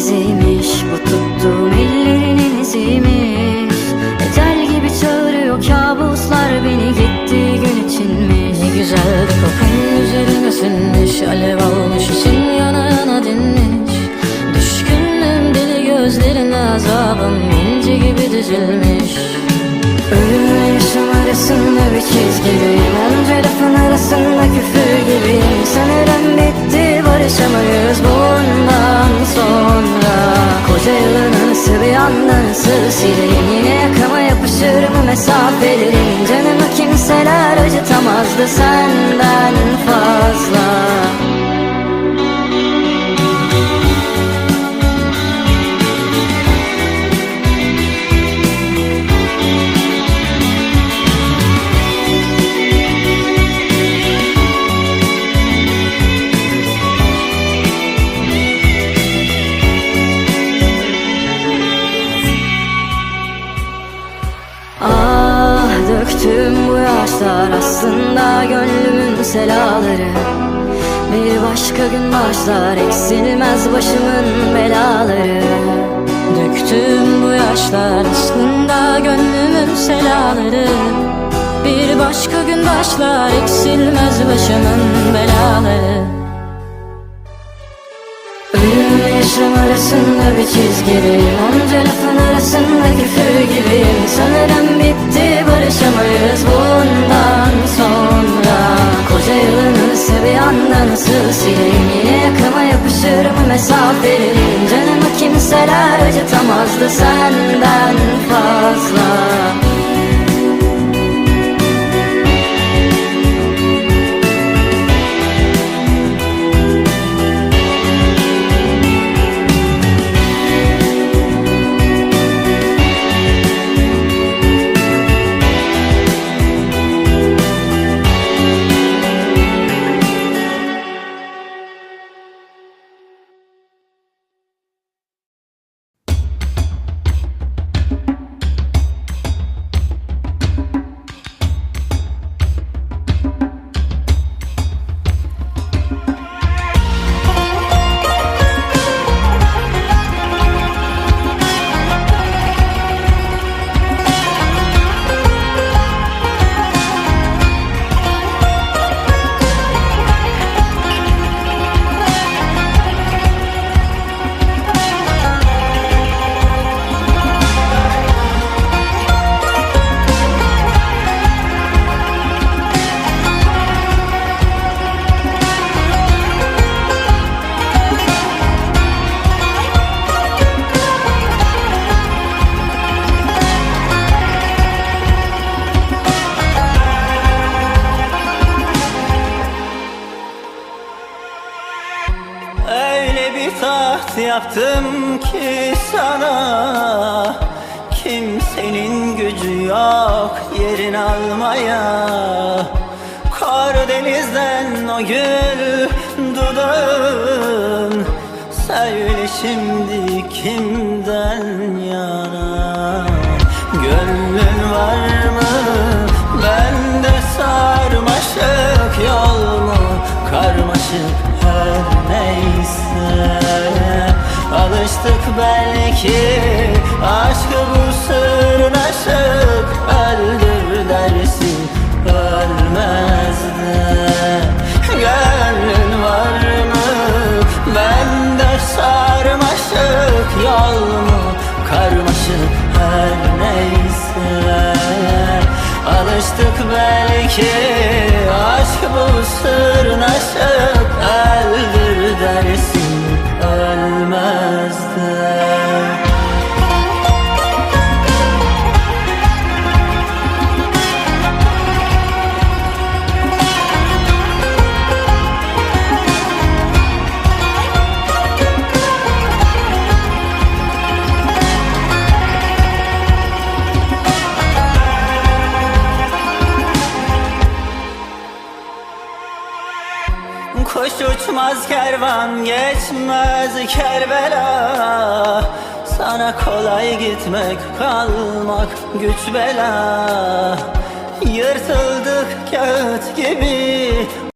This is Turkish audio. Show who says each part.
Speaker 1: iziymiş Bu tuttuğum ellerinin iziymiş. Ecel gibi çağırıyor kabuslar beni gitti gün içinmiş. Ne
Speaker 2: güzeldi kokun üzerine sinmiş Alev almış için yana yana dinmiş. Düşkünüm deli gözlerine
Speaker 1: azabım
Speaker 2: inci gibi dizilmiş.
Speaker 1: Ölümle yaşam arasında bir çizgideyim Onca lafın arasında küfür gibiyim. Sanırım bitti barışamayız sileyim Yine yakama yapışır mı mesafelerin? Canımı kimseler acıtamazdı senden Döktüm bu yaşlar aslında gönlümün selaları. Bir başka gün başlar eksilmez başımın belaları.
Speaker 2: Döktüm bu yaşlar aslında
Speaker 1: gönlümün selaları. Bir başka gün başlar
Speaker 2: eksilmez
Speaker 1: başımın belaları. Ölümle yaşam arasında bir çizgideyim Onca lafın arasında küfür gibiyim yapışır mı mesafelerin Canımı kimseler acıtamazdı senden fazla
Speaker 3: taht yaptım ki sana. Kimsenin gücü yok yerin almaya. Karadeniz'den o gül dudağın. Söyle şimdi kimden yana? Gönlün var mı? Bende sarmaşık yol mu? Karmaşık her neyse Alıştık belki aşkı bu sırnaşık Öldür dersin ölmez de. Gönlün var mı? Bende sarmaşık yol mu? Karmaşık her neyse. Alıştık belki aşk bu sırnaşık Kuş uçmaz kervan geçmez Kerbela. Sana kolay gitmek kalmak güç bela. Yırtıldık kağıt gibi